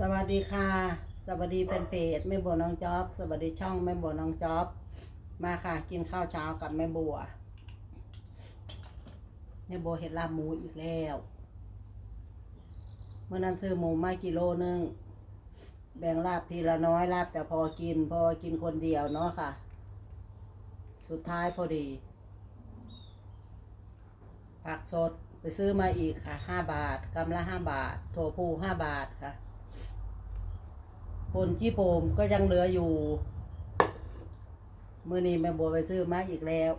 สวัสดีค่ะ สวัสดีแฟนเพจแม่บัวน้องจ๊อบ สวัสดีช่องแม่บัวน้องจ๊อบ มาค่ะ กินข้าวเช้ากับแม่บัวแม่บัวเห็ดลาบหมูอีกแล้ว เมื่อนั้นซื้อหมูมากิโลนึง แบ่งลาบทีละน้อยลาบแต่พอกิน พอกินคนเดียวเนาะค่ะ สุดท้ายพอดี ผักสดไปซื้อมาอีกค่ะห้าบาทกำละห้าบาทถั่วพูห้าบาทค่ะ ผลจี้โปมก็ยังเหลืออยู่ มื่อนี้แม่บัวไปซื้อมาอีกแล้ว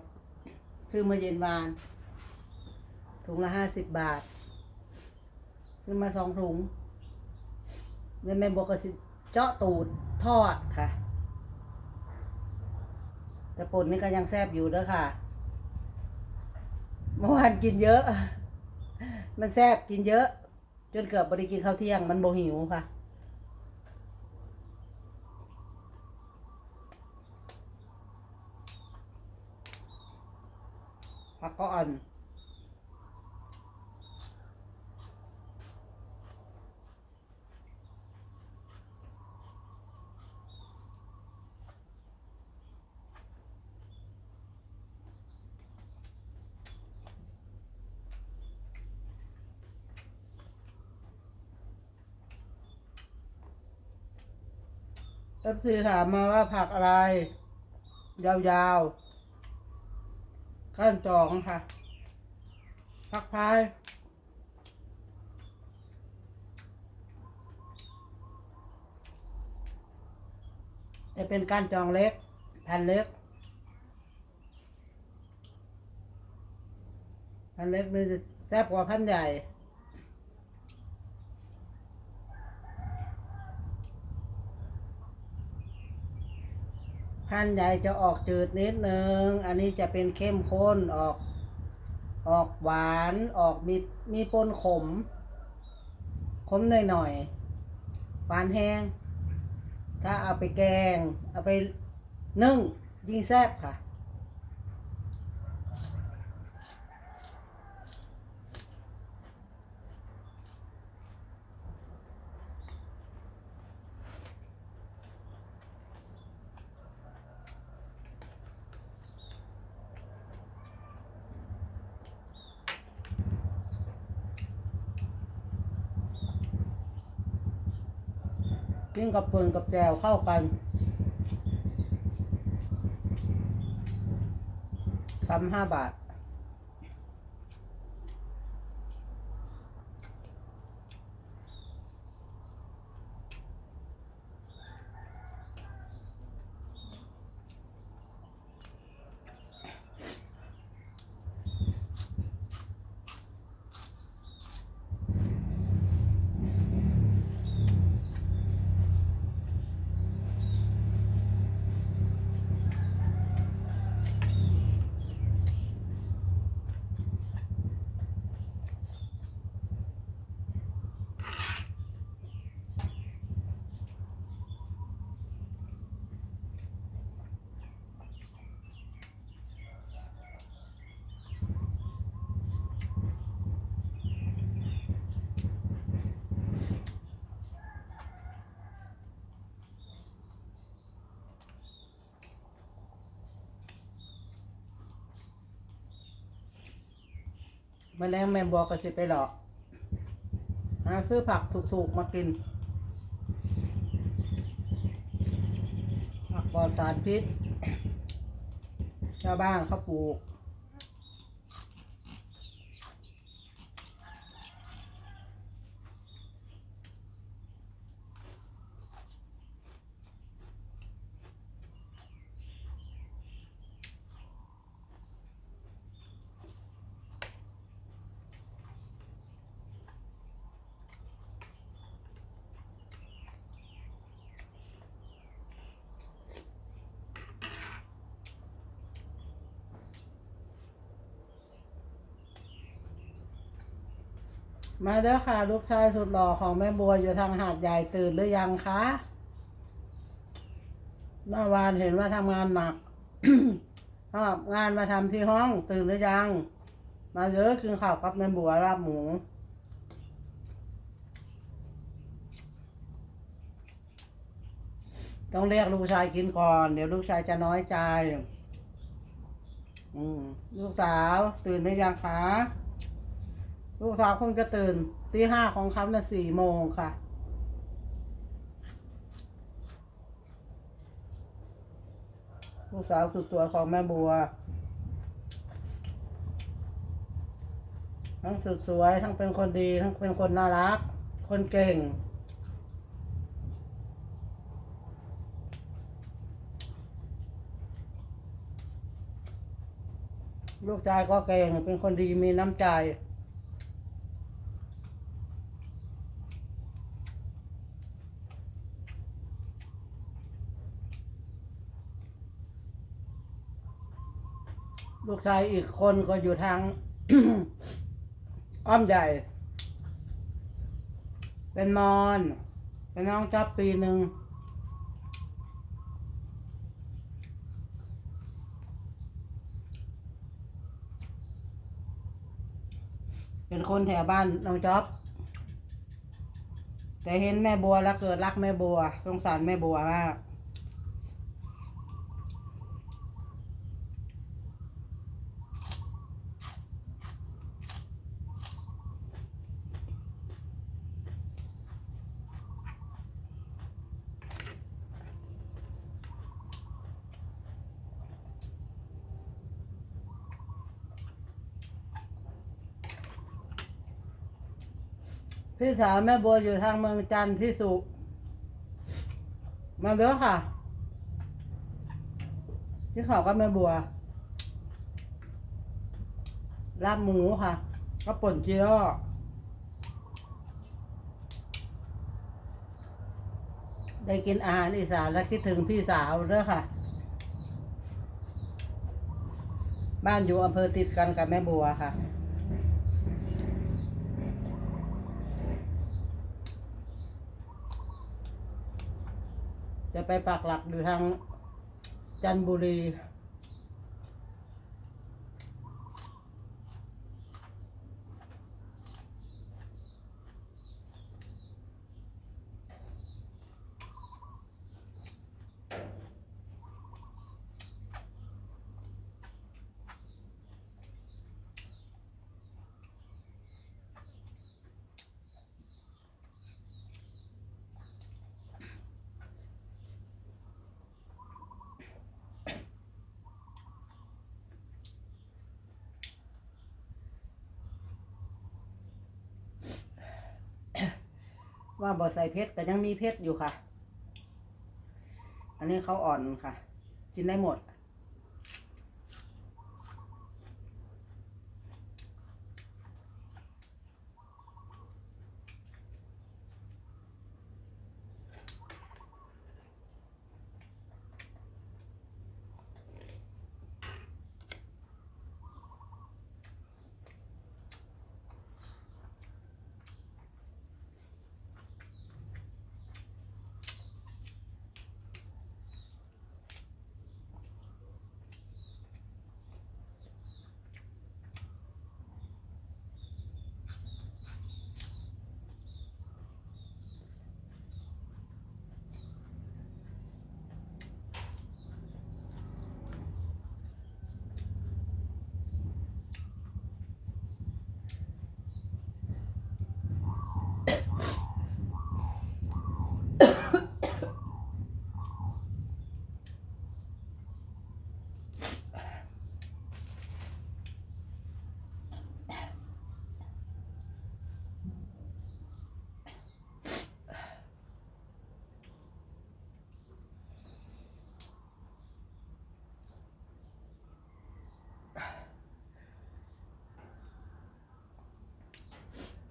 ซื้อมาเย็นวาน ถุงละห้าสิบบาท ซื้อมาสองถุงแล้วแม่บัวก็สิเจาะตูดทอดค่ะ แต่ผลนี่ก็ยังแซบอยู่เด้อค่ะ เมื่อวานกินเยอะ มันแซบกินเยอะ จนเกือบบริกินข้าวเที่ยง มันโบหิวค่ะ ผักก็อ่อนเอฟซีถามมาว่าผักอะไร ยาวๆ ก้านจองค่ะผักพายจะเป็นก้านจองเล็ก แผ่นเล็ก แผ่นเล็กนี่จะแซ่บกว่าแผ่นใหญ่ พันธุ์ใหญ่จะออกจืดนิดนึง อันนี้จะเป็นเข้มข้นออก ออกหวานออกมีมีปนขม ขมหน่อยหน่อยๆหวานแห้ง ถ้าเอาไปแกง เอาไปนึ่งยิ่งแซ่บค่ะ กินกับปืนกับแจวเข้ากันทำห้าบาท มาแล้วแม่บอกก็สิไปหรอกหาซื้อผักถูกๆมากิน ผักปลอดสารพิษชาวบ้านเขาปลูก มาเด้อค่ะ ลูกชายสุดหล่อของแม่บัวอยู่ทางหาดใหญ่ตื่นหรือยังคะเมื่อวานเห็นว่าทำงานหนักหอบงานมาทำที่ห้องตื่นหรือยัง มาเด้อกินข้าวกับแม่บัวลาบหมูต้องเรียกลูกชายกินก่อน เดี๋ยวลูกชายจะน้อยใจ อืมลูกสาว ตื่นได้ยังคะ ลูกสาวคงจะตื่นตีห้าของเขาน่ะสี่โมงค่ะ ลูกสาวสุดสวของแม่บัว ทั้งสุดสวย ทั้งเป็นคนดี ทั้งเป็นคนน่ารัก คนเก่งลูกชายก็เก่งเป็นคนดีมีน้ำใจ ลูกชายอีกคนก็อยู่ทาง อ้อมใหญ่ เป็นมอน เป็นน้องจับปีหนึ่ง เป็นคนแถวบ้านน้องจ๊อบ แต่เห็นแม่บัวแล้วเกิดรักแม่บัว สงสารแม่บัวมาก พี่สาวแม่บัวอยู่ทางเมืองจันทร์พี่สุ มาเด้อค่ะที่เขาก็แม่บัวลาบหมูค่ะ ก็ป่นเจียวได้กินอาหารอีสานแล้วคิดถึงพี่สาวเด้อค่ะ บ้านอยู่อำเภอติดกันกับแม่บัวค่ะ จะไปปักหลักอยู่ทางจันทบุรี ว่าบ่ใส่เพชรแต่ยังมีเพชรอยู่ค่ะ อันนี้เขาอ่อนค่ะ กินได้หมด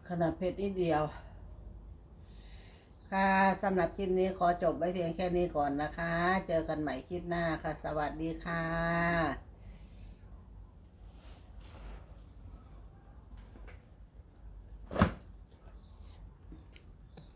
ขนาดเพชรนิดเดียว ค่ะสำหรับคลิปนี้ขอจบไว้เพียงแค่นี้ก่อนนะคะ เจอกันใหม่คลิปหน้าค่ะ สวัสดีค่ะ